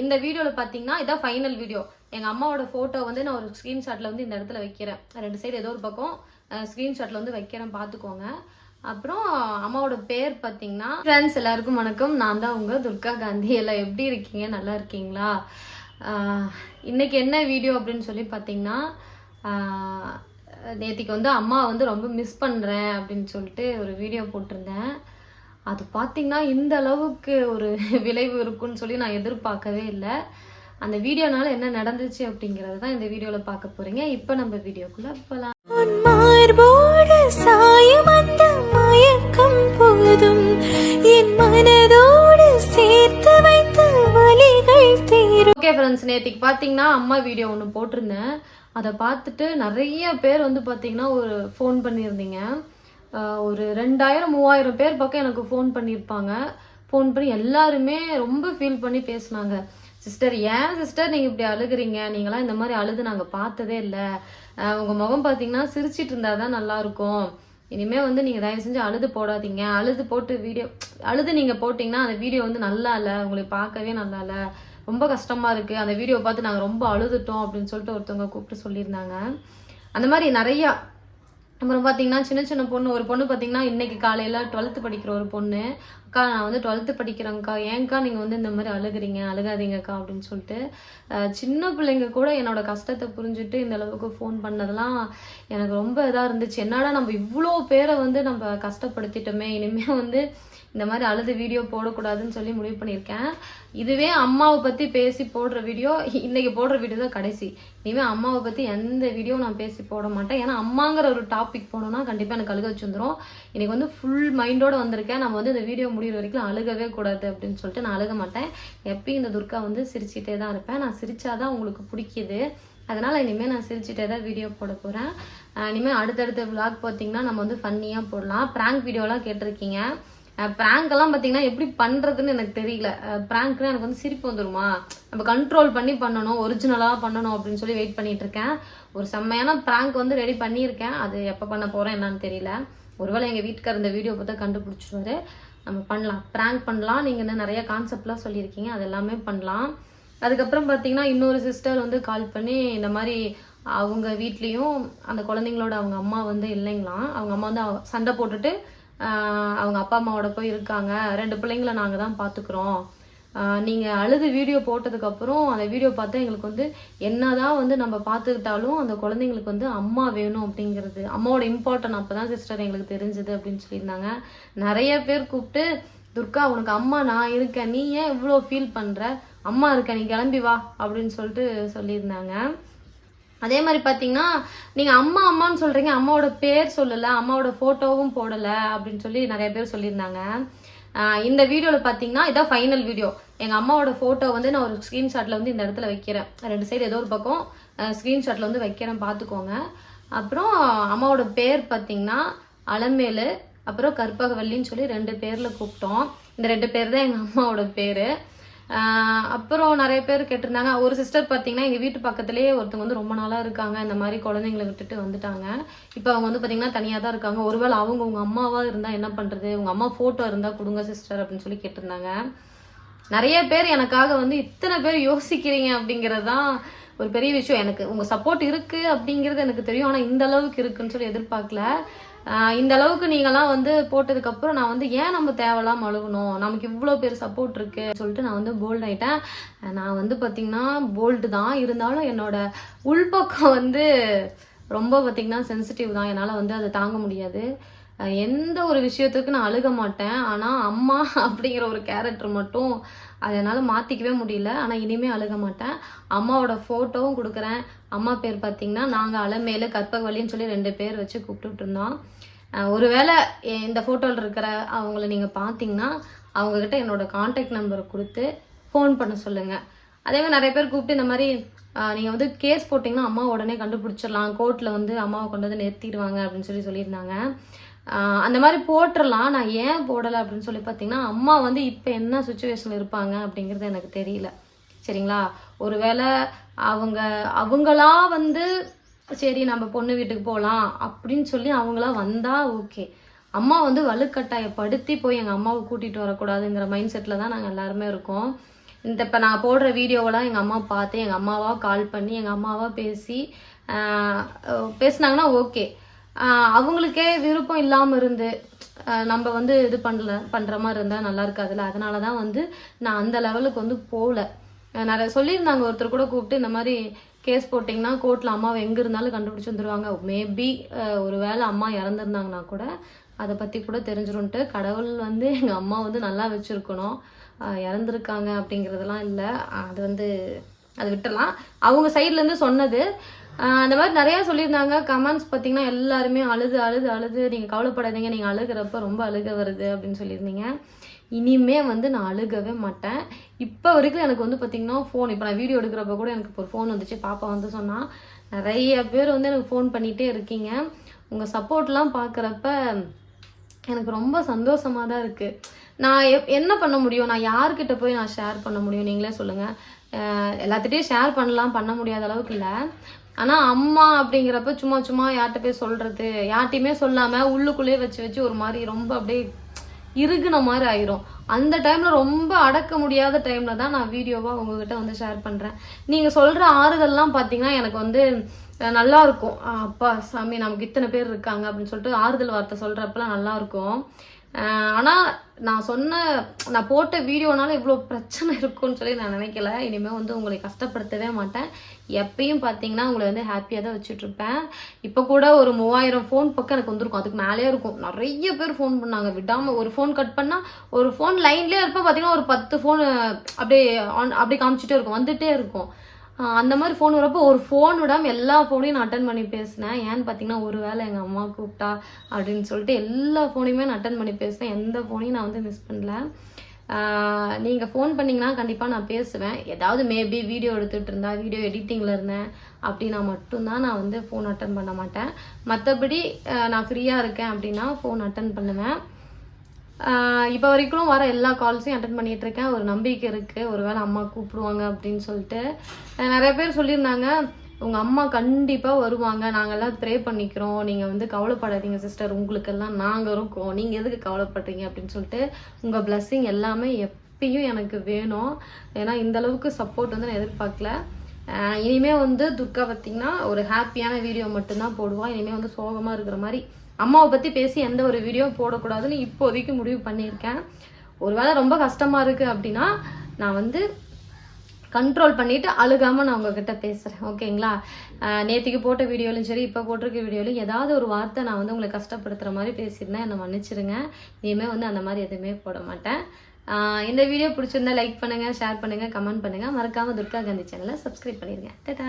இந்த வீடியோவில் பார்த்தீங்கன்னா இதான் ஃபைனல் வீடியோ எங்கள் அம்மாவோட ஃபோட்டோ வந்து நான் ஒரு ஸ்க்ரீன்ஷாட்டில் வந்து இந்த இடத்துல வைக்கிறேன். ரெண்டு சைடு ஏதோ ஒரு பக்கம் ஸ்க்ரீன்ஷாட்டில் வந்து வைக்கிறேன் பார்த்துக்கோங்க அப்புறம் அம்மாவோட பேர் பார்த்தீங்கன்னா ஃப்ரெண்ட்ஸ் எல்லாருக்கும் வணக்கம். நான் தான் உங்கள் துர்கா காந்தி. எல்லாம் எப்படி இருக்கீங்க? நல்லா இருக்கீங்களா? இன்னைக்கு என்ன வீடியோ அப்படின்னு சொல்லி பார்த்தீங்கன்னா ஆஹ் நேத்திக்கு வந்து அம்மா வந்து ரொம்ப மிஸ் பண்ணுறேன் அப்படின்னு சொல்லிட்டு ஒரு வீடியோ போட்டிருந்தேன். அது பார்த்தீங்கன்னா இந்த அளவுக்கு ஒரு விளைவு இருக்குன்னு சொல்லி நான் எதிர்பார்க்கவே இல்லை. அந்த வீடியோனால என்ன நடந்துச்சு அப்படிங்கிறது தான் இந்த வீடியோவில் பார்க்க போறீங்க. இப்போ நம்ம வீடியோக்குள்ளே போகலாம் சாயும் அந்த மயக்கம் போதும். என் மனதோடு சேர்த்து வைத்த வலிகள் தீரும். ஓகே ஃப்ரெண்ட்ஸ் நேத்திக்கு பார்த்தீங்கன்னா அம்மா வீடியோ ஒன்று போட்டிருந்தேன். அதை பார்த்துட்டு நிறைய பேர் வந்து பார்த்தீங்கன்னா ஒரு ஃபோன் பண்ணியிருந்தீங்க. ஒரு ரெண்டாயிரம் மூவாயிரம் பேர் பக்கம் எனக்கு ஃபோன் பண்ணியிருப்பாங்க ஃபோன் பண்ணி எல்லாருமே ரொம்ப ஃபீல் பண்ணி பேசுனாங்க. சிஸ்டர் ஏன் சிஸ்டர் நீங்கள் இப்படி அழுகுறீங்க? நீங்களாம் இந்த மாதிரி அழுது நாங்கள் பார்த்ததே இல்லை. உங்கள் முகம் பார்த்தீங்கன்னா சிரிச்சிட்டு இருந்தால் தான் நல்லாயிருக்கும் இனிமேல் வந்து நீங்கள் தயவு செஞ்சு அழுது போடாதீங்க. அழுது போட்டு வீடியோ அழுது நீங்கள் போட்டிங்கன்னா அந்த வீடியோ வந்து நல்லா இல்லை. உங்களை பார்க்கவே நல்லா இல்லை. ரொம்ப கஷ்டமாக இருக்குது அந்த வீடியோ பார்த்து நாங்கள் ரொம்ப அழுதுட்டோம் அப்படின்னு சொல்லிட்டு ஒருத்தவங்க கூப்பிட்டு சொல்லியிருந்தாங்க. அந்த மாதிரி நிறையா அப்புறம் பார்த்தீங்கன்னா சின்ன சின்ன பொண்ணு ஒரு பொண்ணு பார்த்தீங்கன்னா இன்னைக்கு காலையில் டுவெல்த்து படிக்கிற ஒரு பொண்ணு. அக்கா நான் வந்து டுவெல்த்து படிக்கிறேங்க்கா ஏங்க்கா நீங்கள் வந்து இந்த மாதிரி அழுகுறீங்க? அழுகாதீங்கக்கா அப்படின்னு சொல்லிட்டு சின்ன பிள்ளைங்க கூட என்னோட கஷ்டத்தை புரிஞ்சுட்டு இந்த அளவுக்கு ஃபோன் பண்ணதெல்லாம் எனக்கு ரொம்ப இதாக இருந்துச்சு. என்னடா நம்ம இவ்வளோ பேரை வந்து நம்ம கஷ்டப்படுத்திட்டோமே? இனிமேல் வந்து இந்த மாதிரி அழுது வீடியோ போடக்கூடாதுன்னு சொல்லி முடிவு பண்ணியிருக்கேன். இதுவே அம்மாவை பற்றி பேசி போடுற வீடியோ இன்றைக்கி போடுற வீடியோ தான் கடைசி. இனிமேல் அம்மாவை பற்றி எந்த வீடியோ நான் பேசி போட மாட்டேன். ஏன்னா அம்மாங்கிற ஒரு டாபிக் போனோம்னா கண்டிப்பாக எனக்கு அழுக வச்சு வந்துடும் இன்றைக்கி வந்து ஃபுல் மைண்டோட வந்திருக்கேன். நம்ம வந்து இந்த வீடியோ முடிகிற வரைக்கும் அழுகவே கூடாது அப்படின்னு சொல்லிட்டு நான் அழுக மாட்டேன். எப்பயும் இந்த துர்கா வந்து சிரிச்சிட்டே தான் இருப்பேன். நான் சிரிச்சாதான் உங்களுக்கு பிடிக்குது. அதனால் இனிமேல் நான் சிரிச்சிட்டே தான் வீடியோ போட போகிறேன் இனிமேல் அடுத்தடுத்த விளாக் பார்த்தீங்கன்னா நம்ம வந்து ஃபன்னியாக போடலாம். ப்ராங்க் வீடியோலாம் கேட்டிருக்கீங்க. ப்ராங்கெல்லாம் பார்த்தீங்கன்னா எப்படி பண்ணுறதுன்னு எனக்கு தெரியல. ப்ராங்க்னா எனக்கு வந்து சிரிப்பு வந்துடுமா நம்ம கண்ட்ரோல் பண்ணி பண்ணணும் ஒரிஜினலாக பண்ணணும் அப்படின்னு சொல்லி வெயிட் பண்ணிட்டு இருக்கேன். ஒரு செம்மையான ப்ராங்க் வந்து ரெடி பண்ணியிருக்கேன். அது எப்போ பண்ண போகிறேன் என்னன்னு தெரியல. ஒருவேளை எங்கள் வீட்டுக்கார் இந்த வீடியோ பார்த்தா கண்டுபிடிச்சிருவாரு. நம்ம பண்ணலாம். ப்ராங்க் பண்ணலாம். நீங்கள் இன்னும் நிறைய கான்செப்ட்லாம் சொல்லியிருக்கீங்க. அது எல்லாமே பண்ணலாம். அதுக்கப்புறம் பார்த்தீங்கன்னா இன்னொரு சிஸ்டர் வந்து கால் பண்ணி இந்த மாதிரி அவங்க வீட்லேயும் அந்த குழந்தைங்களோட அவங்க அம்மா வந்து இல்லைங்களாம். அவங்க அம்மா வந்து அவ- சண்டை போட்டுட்டு அவங்க அப்பா அம்மாவோட போய் இருக்காங்க. ரெண்டு பிள்ளைங்களை நாங்கள் தான் பார்த்துக்குறோம் நீங்கள் அழுது வீடியோ போட்டதுக்கப்புறம் அந்த வீடியோ பார்த்தா எங்களுக்கு வந்து என்னதான் வந்து நம்ம பார்த்துக்கிட்டாலும் அந்த குழந்தைங்களுக்கு வந்து அம்மா வேணும் அப்படிங்கிறது. அம்மாவோட இம்பார்ட்டன் அப்போ தான் சிஸ்டர் எங்களுக்கு தெரிஞ்சுது அப்படின்னு சொல்லியிருந்தாங்க. நிறைய பேர் கூப்பிட்டு துர்கா உனக்கு அம்மா நான் இருக்கேன். நீ ஏன் இவ்வளோ ஃபீல் பண்ணுற அம்மா இருக்க நீ கிளம்பி வா அப்படின்னு சொல்லிட்டு சொல்லியிருந்தாங்க. அதே மாதிரி பார்த்தீங்கன்னா நீங்கள் அம்மா அம்மான்னு சொல்கிறீங்க அம்மாவோட பேர் சொல்லலை அம்மாவோட ஃபோட்டோவும் போடலை அப்படின்னு சொல்லி நிறைய பேர் சொல்லியிருந்தாங்க. இந்த வீடியோவில் பார்த்தீங்கன்னா இதான் ஃபைனல் வீடியோ எங்கள் அம்மாவோட ஃபோட்டோ வந்து நான் ஒரு ஸ்க்ரீன்ஷாட்டில் வந்து இந்த இடத்துல வைக்கிறேன். ரெண்டு சைடு ஏதோ ஒரு பக்கம் ஸ்க்ரீன்ஷாட்டில் வந்து வைக்கிறேன் பார்த்துக்கோங்க அப்புறம் அம்மாவோட பேர் பார்த்தீங்கன்னா அலமேலு அப்புறம் கற்பகவல்லின்னு சொல்லி ரெண்டு பேரில் கூப்பிட்டோம். இந்த ரெண்டு பேர் தான் எங்கள் அம்மாவோட பேர். அப்புறம் நிறைய பேர் கேட்டிருந்தாங்க. ஒரு சிஸ்டர் பார்த்தீங்கன்னா எங்கள் வீட்டு பக்கத்துலேயே ஒருத்தவங்க வந்து ரொம்ப நாளாக இருக்காங்க. இந்த மாதிரி குழந்தைங்களை விட்டுட்டு வந்துட்டாங்க. இப்போ அவங்க வந்து பார்த்தீங்கன்னா தனியாக தான் இருக்காங்க. ஒருவேளை அவங்க உங்கள் அம்மாவாக இருந்தால் என்ன பண்ணுறது உங்கள் அம்மா ஃபோட்டோ இருந்தால் கொடுங்க சிஸ்டர் அப்படின்னு சொல்லி கேட்டிருந்தாங்க. நிறைய பேர் எனக்காக வந்து இத்தனை பேர் யோசிக்கிறீங்க அப்படிங்கிறது தான் ஒரு பெரிய விஷயம். எனக்கு உங்கள் சப்போர்ட் இருக்குது அப்படிங்கிறது எனக்கு தெரியும். ஆனால் இந்த அளவுக்கு இருக்குன்னு சொல்லி எதிர்பார்க்கல. இந்த அளவுக்கு நீங்களாம் வந்து போட்டதுக்கப்புறம் நான் வந்து ஏன் நம்ம தேவையில்லாம அழுகணும் நமக்கு இவ்வளோ பேர் சப்போர்ட் இருக்கு சொல்லிட்டு நான் வந்து போல்ட் ஆயிட்டேன். நான் வந்து பார்த்தீங்கன்னா போல்டு தான். இருந்தாலும் என்னோட உள்பக்கம் வந்து ரொம்ப பார்த்தீங்கன்னா சென்சிட்டிவ் தான். என்னால் வந்து அதை தாங்க முடியாது. எந்த ஒரு விஷயத்துக்கு நான் அழுக மாட்டேன். ஆனால் அம்மா அப்படிங்கிற ஒரு கேரக்டர் மட்டும் அது என்னால் மாற்றிக்கவே முடியல. ஆனால் இனிமேல் அழுக மாட்டேன். அம்மாவோட ஃபோட்டோவும் கொடுக்குறேன். அம்மா பேர் பார்த்தீங்கன்னா நாங்கள் அலமேலு கற்பகவலின்னு சொல்லி ரெண்டு பேர் வச்சு கூப்பிட்டுட்டு இருந்தோம் ஒருவேளை இந்த ஃபோட்டோவில் இருக்கிற அவங்கள நீங்கள் பார்த்தீங்கன்னா அவங்கக்கிட்ட என்னோட காண்டாக்ட் நம்பரை கொடுத்து ஃபோன் பண்ண சொல்லுங்கள் அதே மாதிரி நிறைய பேர் கூப்பிட்டு இந்த மாதிரி நீங்கள் வந்து கேஸ் போட்டிங்கன்னா அம்மா உடனே கண்டுபிடிச்சிடலாம். கோர்ட்டில் வந்து அம்மாவை கொண்டு வந்து நிறுத்திடுவாங்க அப்படின்னு சொல்லி சொல்லியிருந்தாங்க. அந்த மாதிரி போட்டுடலாம் நான் ஏன் போடலை அப்படின்னு சொல்லி பார்த்தீங்கன்னா அம்மா வந்து இப்போ என்ன சுச்சுவேஷனில் இருப்பாங்க அப்படிங்கிறது எனக்கு தெரியல. சரிங்களா? ஒருவேளை அவங்க அவங்களா வந்து சரி நம்ம பொண்ணு வீட்டுக்கு போகலாம் அப்படின்னு சொல்லி அவங்களா வந்தால் ஓகே அம்மா வந்து வலுக்கட்டாயப்படுத்தி போய் எங்கள் அம்மாவை கூட்டிகிட்டு வரக்கூடாதுங்கிற மைண்ட் செட்டில் தான் நாங்கள் எல்லாருமே இருக்கோம். இந்த இப்போ நான் போடுற வீடியோவெல்லாம் எங்கள் அம்மா பார்த்து எங்கள் அம்மாவாக கால் பண்ணி எங்கள் அம்மாவாக பேசி பேசினாங்கன்னா ஓகே அவங்களுக்கே விருப்பம் இல்லாமல் இருந்து நம்ம வந்து இது பண்ணல பண்ணுற மாதிரி இருந்தால் நல்லா இருக்காதுல்ல. அதனால தான் வந்து நான் அந்த லெவலுக்கு வந்து போகல நிறைய சொல்லியிருந்தாங்க ஒருத்தர் கூட கூப்பிட்டு இந்த மாதிரி கேஸ் போட்டிங்கன்னா கோர்ட்டில் அம்மாவை எங்கே இருந்தாலும் கண்டுபிடிச்சி வந்துடுவாங்க மேபி ஒரு வேளை அம்மா இறந்துருந்தாங்கன்னா கூட அதை பற்றி கூட தெரிஞ்சிரும்ட்டு. கடவுள் வந்து எங்கள் அம்மா வந்து நல்லா வச்சுருக்கணும். இறந்துருக்காங்க அப்படிங்கிறதெல்லாம் இல்லை. அது வந்து அது விட்டுறலாம். அவங்க சைட்லேருந்து சொன்னது அந்த மாதிரி நிறையா சொல்லியிருந்தாங்க. கமெண்ட்ஸ் பார்த்தீங்கன்னா எல்லாருமே அழுது அழுது அழுது. நீங்கள் கவலைப்படாதீங்க. நீங்கள் அழுகிறப்ப ரொம்ப அழுக வருது அப்படின்னு சொல்லியிருந்தீங்க. இனிமே வந்து நான் அழுகவே மாட்டேன். இப்போ வரைக்கும் எனக்கு வந்து பார்த்தீங்கன்னா ஃபோன் இப்போ நான் வீடியோ எடுக்கிறப்ப கூட எனக்கு இப்போ ஒரு ஃபோன் வந்துச்சு. பாப்பா வந்து சொன்னால் நிறைய பேர் வந்து எனக்கு ஃபோன் பண்ணிகிட்டே இருக்கீங்க. உங்கள் சப்போர்ட்லாம் பார்க்குறப்ப எனக்கு ரொம்ப சந்தோஷமாக தான் இருக்குது நான் எப் என்ன பண்ண முடியும்? நான் யார்கிட்ட போய் நான் ஷேர் பண்ண முடியும்? நீங்களே சொல்லுங்கள் எல்லாத்திட்டையும் ஷேர் பண்ணலாம் பண்ண முடியாத அளவுக்கு இல்லை. ஆனால் அம்மா அப்படிங்கிறப்ப சும்மா சும்மா யார்கிட்ட போய் சொல்கிறது யார்கிட்டையுமே சொல்லாமல் உள்ளுக்குள்ளேயே வச்சு வச்சு ஒரு மாதிரி ரொம்ப அப்படியே இறுகுன மாதிரி ஆயிரும். அந்த டைமில் ரொம்ப அடக்க முடியாத டைமில் தான் நான் வீடியோவாக உங்ககிட்ட வந்து ஷேர் பண்ணுறேன் நீங்கள் சொல்கிற ஆறுதல்லாம் பார்த்தீங்கன்னா எனக்கு வந்து நல்லா இருக்கும். அப்பா சாமி நமக்கு இத்தனை பேர் இருக்காங்க அப்படின்னு சொல்லிட்டு ஆறுதல் வார்த்தை சொல்கிறப்பெல்லாம் நல்லா இருக்கும். ஆனால் நான் சொன்ன நான் போட்ட வீடியோனால இவ்வளோ பிரச்சனை இருக்கும்னு சொல்லி நான் நினைக்கல. இனிமேல் வந்து உங்களை கஷ்டப்படுத்தவே மாட்டேன். எப்பயும் பார்த்தீங்கன்னா உங்களை வந்து ஹாப்பியாக தான் வச்சுட்ருப்பேன். இப்போ கூட ஒரு மூவாயிரம் ஃபோன் பக்கம் எனக்கு வந்திருக்கும். அதுக்கு மேலேயே இருக்கும். நிறைய பேர் ஃபோன் பண்ணாங்க. விடாமல் ஒரு ஃபோன் கட் பண்ணால் ஒரு ஃபோன் லைன்லேயே இருப்பேன் பார்த்தீங்கன்னா ஒரு பத்து ஃபோன் அப்படியே ஆன் அப்படியே காமிச்சிட்டே இருக்கும். வந்துட்டே இருக்கும். அந்த மாதிரி ஃபோன் வரப்போ ஒரு ஃபோன் விடாமல் எல்லா ஃபோனையும் நான் அட்டன் பண்ணி பேசினேன். ஏன்னு பார்த்தீங்கன்னா ஒரு வேளை எங்கள் அம்மா கூப்பிட்டா அப்படின்னு சொல்லிட்டு எல்லா ஃபோனையுமே நான் அட்டன் பண்ணி பேசினேன். எந்த ஃபோனையும் நான் வந்து மிஸ் பண்ணல. நீங்கள் ஃபோன் பண்ணிங்கன்னா கண்டிப்பாக நான் பேசுவேன். ஏதாவது மேபி வீடியோ எடுத்துகிட்டு இருந்தா வீடியோ எடிட்டிங்கில் இருந்தேன் அப்படின்னா மட்டும்தான் நான் வந்து ஃபோன் அட்டன் பண்ண மாட்டேன். மற்றபடி நான் ஃப்ரீயாக இருக்கேன் அப்படின்னா ஃபோன் அட்டன் பண்ணுவேன். இப்போ வரைக்கும் வர எல்லா கால்ஸையும் அட்டன் பண்ணிட்டு இருக்கேன். ஒரு நம்பிக்கை இருக்குது ஒருவேளை அம்மா கூப்பிடுவாங்க அப்படின்னு சொல்லிட்டு. நிறைய பேர் சொல்லியிருந்தாங்க உங்கள் அம்மா கண்டிப்பாக வருவாங்க. நாங்கள்லாம் ப்ரே பண்ணிக்கிறோம். நீங்கள் வந்து கவலைப்படாதீங்க சிஸ்டர் உங்களுக்கெல்லாம் நாங்கள் இருக்கோம். நீங்கள் எதுக்கு கவலைப்படுறீங்க? அப்படின்னு சொல்லிட்டு உங்கள் பிளஸ்ஸிங் எல்லாமே எப்பயும் எனக்கு வேணும். ஏன்னா இந்த அளவுக்கு சப்போர்ட் வந்து நான் எதிர்பார்க்கல. இனிமேல் வந்து துர்கா பார்த்தீங்கன்னா ஒரு ஹாப்பியான வீடியோ மட்டும்தான் போடுவான் இனிமேல் வந்து சோகமாக இருக்கிற மாதிரி அம்மாவை பற்றி பேசி எந்த ஒரு வீடியோ போடக்கூடாதுன்னு இப்போதைக்கு முடிவு பண்ணியிருக்கேன். ஒரு வேளை ரொம்ப கஷ்டமாக இருக்குது அப்படின்னா நான் வந்து கண்ட்ரோல் பண்ணிவிட்டு அழுகாமல் நான் உங்ககிட்ட பேசுகிறேன் ஓகேங்களா? நேற்றுக்கு போட்ட வீடியோலையும் சரி இப்போ போட்டிருக்க வீடியோலையும் ஏதாவது ஒரு வார்த்தை நான் வந்து உங்களை கஷ்டப்படுத்துகிற மாதிரி பேசியிருந்தேன். என்னை மன்னிச்சிடுங்க இனிமேல் வந்து அந்த மாதிரி எதுவுமே போட மாட்டேன். இந்த வீடியோ பிடிச்சிருந்தா லைக் பண்ணுங்கள் ஷேர் பண்ணுங்கள் கமெண்ட் பண்ணுங்கள் மறக்காமல் துர்கா காந்தி சேனலை சப்ஸ்கிரைப் பண்ணிடுங்க டட்டா.